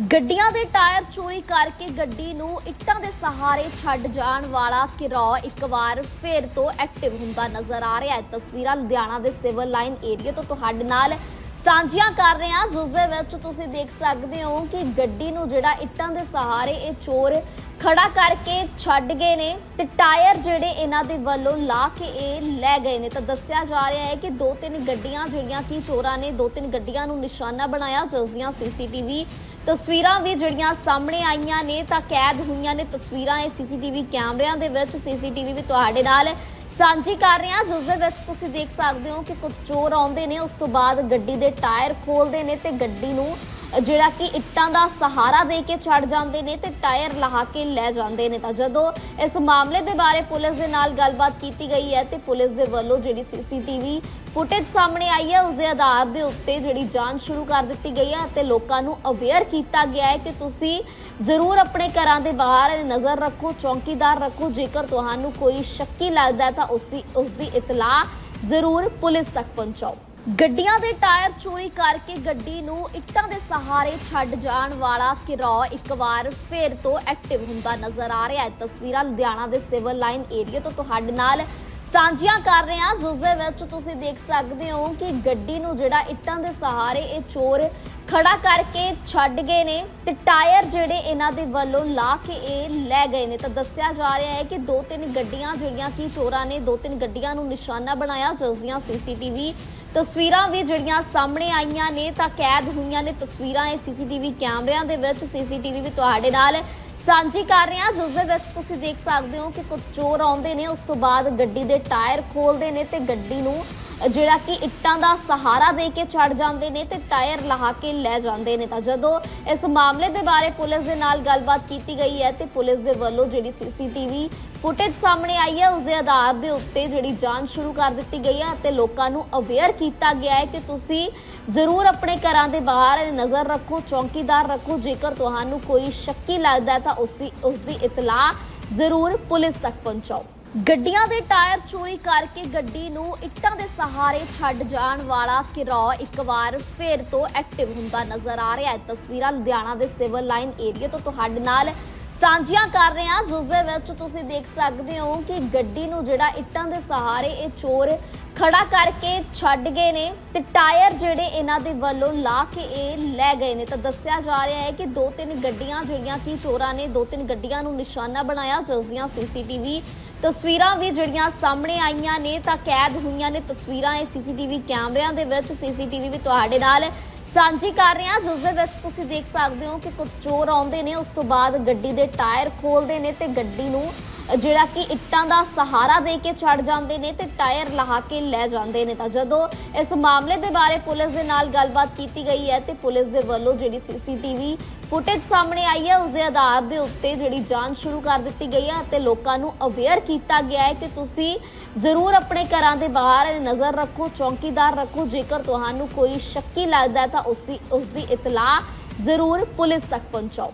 ਗੱਡੀਆਂ ਦੇ ਟਾਇਰ ਚੋਰੀ ਕਰਕੇ ਗੱਡੀ ਨੂੰ ਇੱਟਾਂ ਦੇ ਸਹਾਰੇ ਛੱਡ ਜਾਣ ਵਾਲਾ ਕਿਰੌ ਇੱਕ ਵਾਰ ਫੇਰ ਤੋਂ ਐਕਟਿਵ ਹੁੰਦਾ ਨਜ਼ਰ ਆ ਰਿਹਾ ਹੈ। ਤਸਵੀਰਾਂ ਲੁਧਿਆਣਾ ਦੇ ਸਿਵਲ ਲਾਈਨ ਏਰੀਆ ਤੋਂ ਤੁਹਾਡੇ ਨਾਲ ਸਾਂਝੀਆਂ ਕਰ ਰਹੇ ਹਾਂ, ਜਿਸ ਦੇ ਵਿੱਚ ਤੁਸੀਂ ਦੇਖ ਸਕਦੇ ਹੋ ਕਿ ਗੱਡੀ ਨੂੰ ਜਿਹੜਾ ਇੱਟਾਂ ਦੇ ਸਹਾਰੇ ਇਹ ਚੋਰ ਖੜਾ ਕਰਕੇ ਛੱਡ ਗਏ ਨੇ ਤੇ ਟਾਇਰ ਜਿਹੜੇ ਇਹਨਾਂ ਦੇ ਵੱਲੋਂ ਲਾ ਕੇ ਇਹ ਲੈ ਗਏ ਨੇ। ਤਾਂ ਦੱਸਿਆ ਜਾ ਰਿਹਾ ਹੈ ਕਿ ਦੋ ਤਿੰਨ ਗੱਡੀਆਂ ਜਿਹੜੀਆਂ ਕਿ ਚੋਰਾਂ ਨੇ ਦੋ ਤਿੰਨ ਗੱਡੀਆਂ ਨੂੰ ਨਿਸ਼ਾਨਾ ਬਣਾਇਆ, ਜਿਸ ਦੀਆਂ ਸੀਸੀਟੀਵੀ ਤਸਵੀਰਾਂ ਵੀ ਜਿਹੜੀਆਂ ਸਾਹਮਣੇ ਆਈਆਂ ਨੇ ਤਾਂ ਕੈਦ ਹੋਈਆਂ ਨੇ ਤਸਵੀਰਾਂ ਇਹ ਸੀਸੀਟੀਵੀ ਕੈਮਰਿਆਂ ਦੇ ਵਿੱਚ, ਸੀਸੀਟੀਵੀ ਵੀ ਤੁਹਾਡੇ ਨਾਲ ਸਾਂਝੀ ਕਰ ਰਹੇ ਹਾਂ। ਜਿਸ ਦੇ ਵਿੱਚ ਤੁਸੀਂ ਦੇਖ ਸਕਦੇ ਹੋ ਕਿ ਕੁਝ ਚੋਰ ਆਉਂਦੇ ਨੇ, ਉਸ ਤੋਂ ਬਾਅਦ ਗੱਡੀ ਦੇ ਟਾਇਰ ਖੋਲਦੇ ਨੇ ਤੇ ਗੱਡੀ ਨੂੰ ਜਿਹੜਾ ਕਿ ਇੱਟਾਂ ਦਾ ਸਹਾਰਾ ਦੇ ਕੇ ਛੱਡ ਜਾਂਦੇ ਨੇ ਤੇ ਟਾਇਰ ਲਹਾ ਕੇ ਲੈ ਜਾਂਦੇ ਨੇ। ਤਾਂ ਜਦੋਂ ਇਸ ਮਾਮਲੇ ਦੇ ਬਾਰੇ ਪੁਲਿਸ ਦੇ ਨਾਲ ਗੱਲਬਾਤ ਕੀਤੀ ਗਈ ਹੈ ਤੇ ਪੁਲਿਸ ਦੇ ਵੱਲੋਂ ਜਿਹੜੀ ਸੀਸੀਟੀਵੀ ਫੁਟੇਜ ਸਾਹਮਣੇ ਆਈ ਹੈ, ਉਸ ਦੇ ਆਧਾਰ ਦੇ ਉੱਤੇ ਜਿਹੜੀ ਜਾਂਚ ਸ਼ੁਰੂ ਕਰ ਦਿੱਤੀ ਗਈ ਹੈ ਅਤੇ ਲੋਕਾਂ ਨੂੰ ਅਵੇਅਰ ਕੀਤਾ ਗਿਆ ਹੈ ਕਿ ਤੁਸੀਂ ਜ਼ਰੂਰ ਆਪਣੇ ਘਰਾਂ ਦੇ ਬਾਹਰ ਨਜ਼ਰ ਰੱਖੋ, ਚੌਕੀਦਾਰ ਰੱਖੋ। ਜੇਕਰ ਤੁਹਾਨੂੰ ਕੋਈ ਸ਼ੱਕੀ ਲੱਗਦਾ ਤਾਂ ਉਸ ਦੀ ਉਸ ਦੀ ਇਤਲਾਹ ਜ਼ਰੂਰ ਪੁਲਿਸ ਤੱਕ ਪਹੁੰਚਾਓ। ਗੱਡੀਆਂ ਦੇ ਟਾਇਰ ਚੋਰੀ ਕਰਕੇ ਗੱਡੀ ਨੂੰ ਇੱਟਾਂ ਦੇ ਸਹਾਰੇ ਛੱਡ ਜਾਣ ਵਾਲਾ ਕਿਰੌ ਇੱਕ ਵਾਰ ਫੇਰ ਤੋਂ ਐਕਟਿਵ ਹੁੰਦਾ ਨਜ਼ਰ ਆ ਰਿਹਾ ਹੈ। ਤਸਵੀਰਾਂ ਲੁਧਿਆਣਾ ਦੇ ਸਿਵਲ ਲਾਈਨ ਏਰੀਆ ਤੋਂ ਤੁਹਾਡੇ ਨਾਲ ਸਾਂਝੀਆਂ ਕਰ ਰਹੇ ਹਾਂ, ਜਿਸ ਦੇ ਵਿੱਚ ਤੁਸੀਂ ਦੇਖ ਸਕਦੇ ਹੋ ਕਿ ਗੱਡੀ ਨੂੰ ਜਿਹੜਾ ਇੱਟਾਂ ਦੇ ਸਹਾਰੇ ਇਹ ਚੋਰ ਖੜਾ ਕਰਕੇ ਛੱਡ ਗਏ ਨੇ ਤੇ ਟਾਇਰ ਜਿਹੜੇ ਇਹਨਾਂ ਦੇ ਵੱਲੋਂ ਲਾ ਕੇ ਇਹ ਲੈ ਗਏ ਨੇ। ਤਾਂ ਦੱਸਿਆ ਜਾ ਰਿਹਾ ਹੈ ਕਿ ਦੋ ਤਿੰਨ ਗੱਡੀਆਂ ਜਿਹੜੀਆਂ ਕਿ ਚੋਰਾਂ ਨੇ ਦੋ ਤਿੰਨ ਗੱਡੀਆਂ ਨੂੰ ਨਿਸ਼ਾਨਾ ਬਣਾਇਆ, ਜਿਸ ਦੀਆਂ ਸੀਸੀਟੀਵੀ ਤਸਵੀਰਾਂ ਵੀ ਜਿਹੜੀਆਂ ਸਾਹਮਣੇ ਆਈਆਂ ਨੇ ਤਾਂ ਕੈਦ ਹੋਈਆਂ ਨੇ। ਤਸਵੀਰਾਂ ਇਹ ਸੀਸੀਟੀਵੀ ਕੈਮਰਿਆਂ ਦੇ ਵਿੱਚ, ਸੀਸੀਟੀਵੀ ਵੀ ਤੁਹਾਡੇ ਨਾਲ ਸਾਂਝੀ ਕਰ ਰਹੇ ਹਾਂ। ਜਿਸ ਦੇ ਵਿੱਚ ਤੁਸੀਂ ਦੇਖ ਸਕਦੇ ਹੋ ਕਿ ਕੁਝ ਚੋਰ ਆਉਂਦੇ ਨੇ, ਉਸ ਤੋਂ ਬਾਅਦ ਗੱਡੀ ਦੇ ਟਾਇਰ ਖੋਲਦੇ ਨੇ ਤੇ ਗੱਡੀ ਨੂੰ ਜਿਹੜਾ ਕਿ ਇੱਟਾਂ ਦਾ ਸਹਾਰਾ ਦੇ ਕੇ ਛੱਡ ਜਾਂਦੇ ਨੇ ਤੇ ਟਾਇਰ ਲਹਾ ਕੇ ਲੈ ਜਾਂਦੇ ਨੇ। ਤਾਂ ਜਦੋਂ ਇਸ ਮਾਮਲੇ ਦੇ ਬਾਰੇ ਪੁਲਿਸ ਦੇ ਨਾਲ ਗੱਲਬਾਤ ਕੀਤੀ ਗਈ ਹੈ ਤੇ ਪੁਲਿਸ ਦੇ ਵੱਲੋਂ ਜਿਹੜੀ ਸੀਸੀਟੀਵੀ ਫੁਟੇਜ ਸਾਹਮਣੇ ਆਈ ਹੈ, ਉਸ ਦੇ ਆਧਾਰ ਦੇ ਉੱਤੇ ਜਿਹੜੀ ਜਾਂਚ ਸ਼ੁਰੂ ਕਰ ਦਿੱਤੀ ਗਈ ਹੈ ਅਤੇ ਲੋਕਾਂ ਨੂੰ ਅਵੇਅਰ ਕੀਤਾ ਗਿਆ ਹੈ ਕਿ ਤੁਸੀਂ ਜ਼ਰੂਰ ਆਪਣੇ ਘਰਾਂ ਦੇ ਬਾਹਰ ਨਜ਼ਰ ਰੱਖੋ, ਚੌਕੀਦਾਰ ਰੱਖੋ। ਜੇਕਰ ਤੁਹਾਨੂੰ ਕੋਈ ਸ਼ੱਕੀ ਲੱਗਦਾ ਤਾਂ ਉਸ ਦੀ ਉਸ ਦੀ ਇਤਲਾਹ ਜ਼ਰੂਰ ਪੁਲਿਸ ਤੱਕ ਪਹੁੰਚਾਓ। ਗੱਡੀਆਂ ਦੇ ਟਾਇਰ ਚੋਰੀ ਕਰਕੇ ਗੱਡੀ ਨੂੰ ਇੱਟਾਂ ਦੇ ਸਹਾਰੇ ਛੱਡ ਜਾਣ ਵਾਲਾ ਕਿਰੌ ਇੱਕ ਵਾਰ ਫੇਰ ਤੋਂ ਐਕਟਿਵ ਹੁੰਦਾ ਨਜ਼ਰ ਆ ਰਿਹਾ ਹੈ। ਤਸਵੀਰਾਂ ਲੁਧਿਆਣਾ ਦੇ ਸਿਵਲ ਲਾਈਨ ਏਰੀਆ ਤੋਂ ਤੁਹਾਡੇ ਨਾਲ ਸਾਂਝੀਆਂ ਕਰ ਰਹੇ ਹਾਂ, ਜਿਸ ਦੇ ਵਿੱਚ ਤੁਸੀਂ ਦੇਖ ਸਕਦੇ ਹੋ ਕਿ ਗੱਡੀ ਨੂੰ ਜਿਹੜਾ ਇੱਟਾਂ ਦੇ ਸਹਾਰੇ ਇਹ ਚੋਰ ਖੜਾ ਕਰਕੇ ਛੱਡ ਗਏ ਨੇ ਤੇ ਟਾਇਰ ਜਿਹੜੇ ਇਹਨਾਂ ਦੇ ਵੱਲੋਂ ਲਾ ਕੇ ਇਹ ਲੈ ਗਏ ਨੇ। ਤਾਂ ਦੱਸਿਆ ਜਾ ਰਿਹਾ ਹੈ ਕਿ ਦੋ ਤਿੰਨ ਗੱਡੀਆਂ ਜਿਹੜੀਆਂ ਕਿ ਚੋਰਾਂ ਨੇ ਦੋ ਤਿੰਨ ਗੱਡੀਆਂ ਨੂੰ ਨਿਸ਼ਾਨਾ ਬਣਾਇਆ, ਜਿਸ ਦੀਆਂ ਸੀਸੀਟੀਵੀ ਤਸਵੀਰਾਂ ਵੀ ਜਿਹੜੀਆਂ ਸਾਹਮਣੇ ਆਈਆਂ ਨੇ ਤਾਂ ਕੈਦ ਹੋਈਆਂ ਨੇ ਤਸਵੀਰਾਂ ਇਹ ਸੀਸੀਟੀਵੀ ਕੈਮਰਿਆਂ ਦੇ ਵਿੱਚ, ਸੀਸੀਟੀਵੀ ਵੀ ਤੁਹਾਡੇ ਨਾਲ ਸਾਂਝੀ ਕਰ ਰਹੇ ਹਾਂ। ਜਿਸ ਦੇ ਵਿੱਚ ਤੁਸੀਂ ਦੇਖ ਸਕਦੇ ਹੋ ਕਿ ਕੁਝ ਚੋਰ ਆਉਂਦੇ ਨੇ, ਉਸ ਤੋਂ ਬਾਅਦ ਗੱਡੀ ਦੇ ਟਾਇਰ ਖੋਲਦੇ ਨੇ ਤੇ ਗੱਡੀ ਨੂੰ ਜਿਹੜਾ ਕਿ ਇੱਟਾਂ ਦਾ ਸਹਾਰਾ ਦੇ ਕੇ ਛੱਡ ਜਾਂਦੇ ਨੇ ਤੇ ਟਾਇਰ ਲਹਾ ਕੇ ਲੈ ਜਾਂਦੇ ਨੇ। ਤਾਂ ਜਦੋਂ ਇਸ ਮਾਮਲੇ ਦੇ ਬਾਰੇ ਪੁਲਿਸ ਦੇ ਨਾਲ ਗੱਲਬਾਤ ਕੀਤੀ ਗਈ ਹੈ ਤੇ ਪੁਲਿਸ ਦੇ ਵੱਲੋਂ ਜਿਹੜੀ ਸੀਸੀਟੀਵੀ ਫੁਟੇਜ ਸਾਹਮਣੇ ਆਈ ਹੈ, ਉਸ ਦੇ ਆਧਾਰ ਦੇ ਉੱਤੇ ਜਿਹੜੀ ਜਾਂਚ ਸ਼ੁਰੂ ਕਰ ਦਿੱਤੀ ਗਈ ਹੈ ਅਤੇ ਲੋਕਾਂ ਨੂੰ ਅਵੇਅਰ ਕੀਤਾ ਗਿਆ ਹੈ ਕਿ ਤੁਸੀਂ ਜ਼ਰੂਰ ਆਪਣੇ ਘਰਾਂ ਦੇ ਬਾਹਰ ਨਜ਼ਰ ਰੱਖੋ, ਚੌਕੀਦਾਰ ਰੱਖੋ। ਜੇਕਰ ਤੁਹਾਨੂੰ ਕੋਈ ਸ਼ੱਕੀ ਲੱਗਦਾ ਹੈ ਤਾਂ ਉਸ ਦੀ ਉਸ ਦੀ ਇਤਲਾਹ ਜ਼ਰੂਰ ਪੁਲਿਸ ਤੱਕ ਪਹੁੰਚਾਓ।